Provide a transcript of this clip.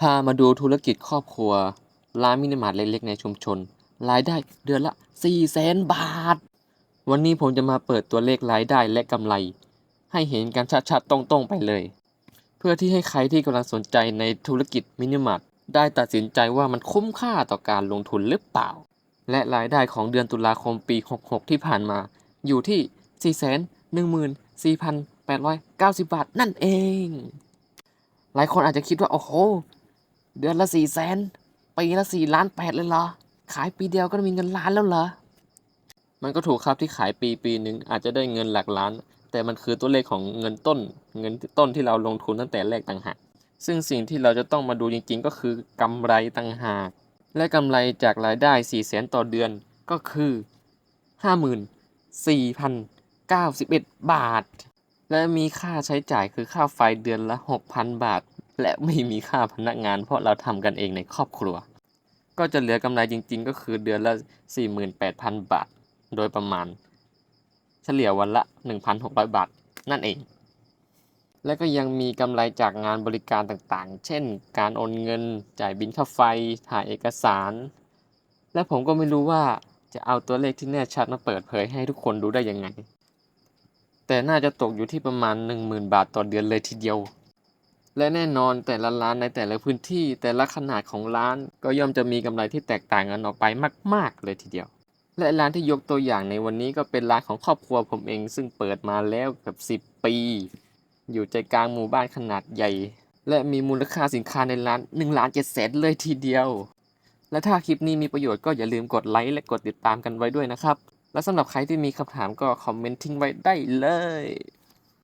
พามาดูธุรกิจครอบครัว ร้านมินิมาร์ทเล็กๆในชุมชน รายได้เดือนละ4แสนบาท วันนี้ผมจะมาเปิดตัวเลขรายได้และกำไร ให้เห็นกันชัดๆตรงๆไปเลย เพื่อที่ให้ใครที่กำลังสนใจในธุรกิจมินิมาร์ทได้ตัดสินใจว่ามันคุ้มค่าต่อการลงทุนหรือเปล่า และรายได้ของเดือนตุลาคมปี 66 ที่ผ่านมา อยู่ที่ 414,890 บาทนั่นเอง หลายคนอาจจะคิดว่า โอ้โห เดือนละ4แสนปีละ4ล้าน8เลยเหรอ ขายปีเดียวก็มีเงินล้านแล้วเหรอ มันก็ถูกครับที่ขายปีปีหนึ่งอาจจะได้เงินหลักล้าน แต่มันคือตัวเลขของเงินต้น เงินต้นที่เราลงทุนตั้งแต่แรกต่างหากซึ่งสิ่งที่เราจะต้องมาดูจริงๆ ก็คือกำไรต่างหาก และกำไรจากรายได้4 0 0แสนต่อเดือนก็คือ 54,091 บาท และมีค่าใช้จ่ายคือค่าไฟเดือนละ 6,000 บาท และไม่มีค่าพนักงาน เพราะเราทำกันเองในครอบครัว ก็จะเหลือกำไรจริง ๆ ก็คือเดือนละ 48,000 บาท โดยประมาณ เฉลี่ยวันละ 1,600 บาท นั่นเอง และก็ยังมีกำไรจากงานบริการต่างๆ เช่น การโอนเงิน จ่ายบินค่าไฟ ถ่ายเอกสาร และผมก็ไม่รู้ว่าจะเอาตัวเลขที่แน่ชัดมาเปิดเผยให้ทุกคนดูได้ยังไง แต่น่าจะตกอยู่ที่ประมาณ 10,000 บาทต่อเดือนเลยทีเดียว และแน่นอนแต่ละร้านในแต่ละพื้นที่แต่ละขนาดของร้านก็ย่อมจะมีกำไรที่แตกต่างกันออกไปมาก ๆ เลยทีเดียว และร้านที่ยกตัวอย่างในวันนี้ก็เป็นร้านของครอบครัวผมเอง ซึ่งเปิดมาแล้วเกือบ10 ปี อยู่ใจกลางหมู่บ้านขนาดใหญ่ และมีมูลค่าสินค้าในร้าน1ล้าน7แสนเลยทีเดียว และถ้าคลิปนี้มีประโยชน์ก็อย่าลืมกดไลค์และกดติดตามกันไว้ด้วยนะครับ และสำหรับใครที่มีคำถามก็คอมเมนต์ทิ้งไว้ได้เลย